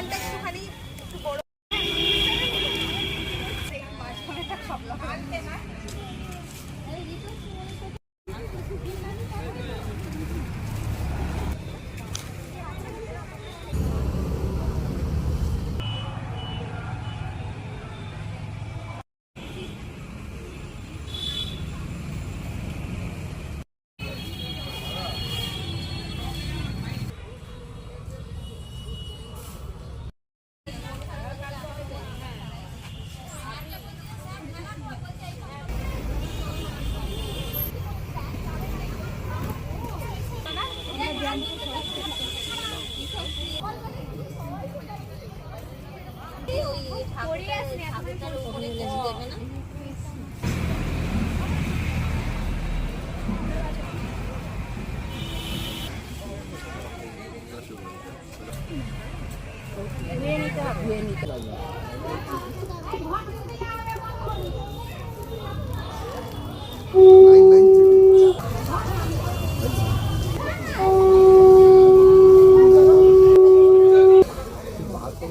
মাঝখানটা একটুখানি শক্তির আবির্ভাব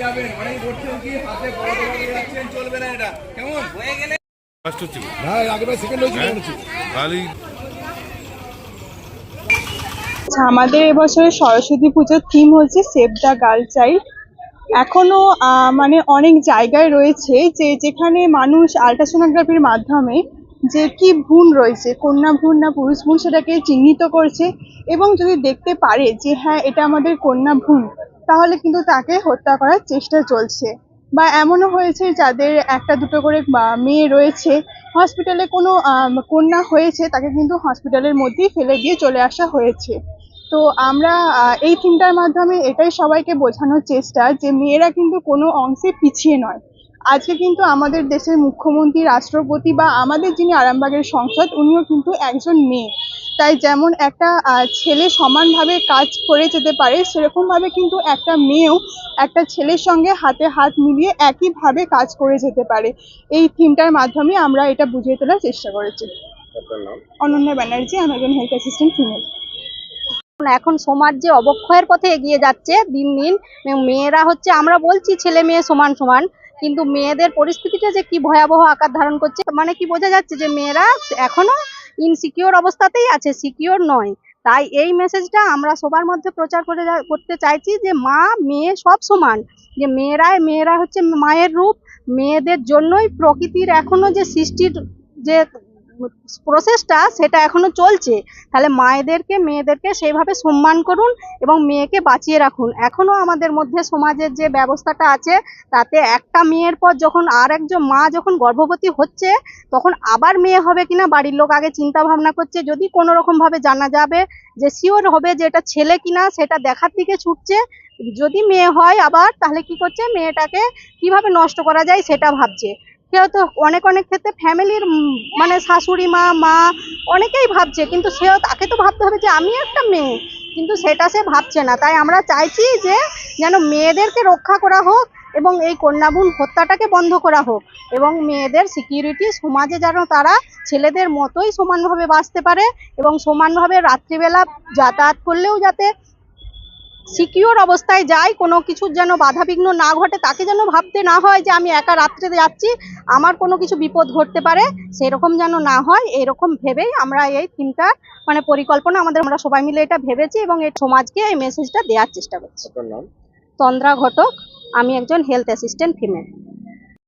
যাবেন অনেক করছেন কি? হাতে বড় বড় চলবে না এটা। কেমন? হয়ে গেলে ফার্স্ট হচ্ছে না আগেবার সেকেন্ড হয়েছিল আচ্ছা আমাদের এবছরের সরস্বতী পুজোর থিম হচ্ছে সেভ দ্য গার্ল চাইল্ড এখনও মানে অনেক জায়গায় রয়েছে যে যেখানে মানুষ আল্ট্রাসোনোগ্রাফির মাধ্যমে যে কি ভ্রূণ রয়েছে কন্যা ভ্রূণ না পুরুষ ভ্রূণ সেটাকে চিহ্নিত করছে। এবং যদি দেখতে পারে যে হ্যাঁ এটা আমাদের কন্যা ভ্রূণ তাহলে কিন্তু তাকে হত্যা করার চেষ্টা চলছে। বা এমনও হয়েছে যাদের একটা দুটো করে মেয়ে রয়েছে হসপিটালে কোনো কন্যা হয়েছে, তাকে কিন্তু হসপিটালের মধ্যেই ফেলে দিয়ে চলে আসা হয়েছে। তো আমরা এই থিমটার মাধ্যমে এটাই সবাইকে বোঝানোর চেষ্টা যে মেয়েরা কিন্তু কোনো অংশে পিছিয়ে নয়। আজকে কিন্তু আমাদের দেশের মুখ্যমন্ত্রী, রাষ্ট্রপতি বা আমাদের যিনি আরামবাগের সংসদ, উনিও কিন্তু একজন মেয়ে। তাই যেমন একটা আহ, ছেলে সমানভাবে কাজ করে যেতে পারে সেরকমভাবে কিন্তু একটা মেয়েও একটা ছেলের সঙ্গে হাতে হাত মিলিয়ে একইভাবে কাজ করে যেতে পারে। এই থিমটার মাধ্যমে আমরা এটা বুঝিয়ে তোলার চেষ্টা করেছি। অনন্যা ব্যানার্জি আমি একজন হেলথ অ্যাসিস্ট্যান্ট ফিমেল এখন সমাজ যে অবক্ষয়ের পথে এগিয়ে যাচ্ছে দিন দিন মেয়েরা হচ্ছে আমরা বলছি ছেলে মেয়ে সমান সমান কিন্তু মেয়েদের পরিস্থিতিটা যে কি ভয়াবহ আকার ধারণ করছে মানে কি বোঝা যাচ্ছে যে মেয়েরা এখনও ইনসিকিওর অবস্থাতেই আছে সিকিওর নয়। তাই এই মেসেজটা আমরা সবার মধ্যে প্রচার করে করতে চাইছি যে মা, মেয়ে সব সমান। যে মেয়েরাই, মেয়েরা হচ্ছে মায়ের রূপ, মেয়েদের জন্যই প্রকৃতির এখনও যে সৃষ্টির যে প্রসেসটা সেটা এখনও চলছে। তাহলে মায়েদেরকে, মেয়েদেরকে সেইভাবে সম্মান করুন এবং মেয়েকে বাঁচিয়ে রাখুন। এখনও আমাদের মধ্যে সমাজের যে ব্যবস্থাটা আছে, তাতে একটা মেয়ের পর যখন আর একজন মা যখন গর্ভবতী হচ্ছে, তখন আবার মেয়ে হবে কিনা, বাড়ির লোক আগে চিন্তা ভাবনা করছে। যদি কোনো রকম ভাবে জানা যাবে যে শিওর হবে যে এটা ছেলে কিনা, সেটা দেখার দিকে ছুটছে, যদি মেয়ে হয় আবার, তাহলে কি করছে? মেয়েটাকে কীভাবে নষ্ট করা যায় সেটা ভাবছে। কেউ তো অনেক অনেক ক্ষেত্রে ফ্যামিলির মানে শাশুড়ি মা মা অনেকেই ভাবছে, কিন্তু সেও তাকে তো ভাবতে হবে যে আমি একটা মেয়ে, কিন্তু সেটা সে ভাবছে না। তাই আমরা চাইছি যে যেন মেয়েদেরকে রক্ষা করা হোক এবং এই কন্যাভ্রূণ হত্যাটাকে বন্ধ করা হোক এবং মেয়েদের সিকিউরিটি সমাজে যেন তারা ছেলেদের মতোই সমানভাবে বাঁচতে পারে এবং সমানভাবে রাত্রিবেলা যাতায়াত করলেও যাতে সিকিওর অবস্থায় যাই কোনো কিছুর যেন বাধাবিঘ্ন না ঘটে তাকে যেন ভাবতে না হয় যে আমি একা রাত্রে যাচ্ছি আমার কোনো কিছু বিপদ ঘটতে পারে সেরকম যেন না হয় এরকম ভেবেই আমরা এই থিমটা মানে পরিকল্পনা আমাদের আমরা সবাই মিলে এটা ভেবেছি এবং এই সমাজকে এই মেসেজটা দেওয়ার চেষ্টা করছি। তন্দ্রা ঘটক আমি একজন হেলথ অ্যাসিস্ট্যান্ট ফিমেল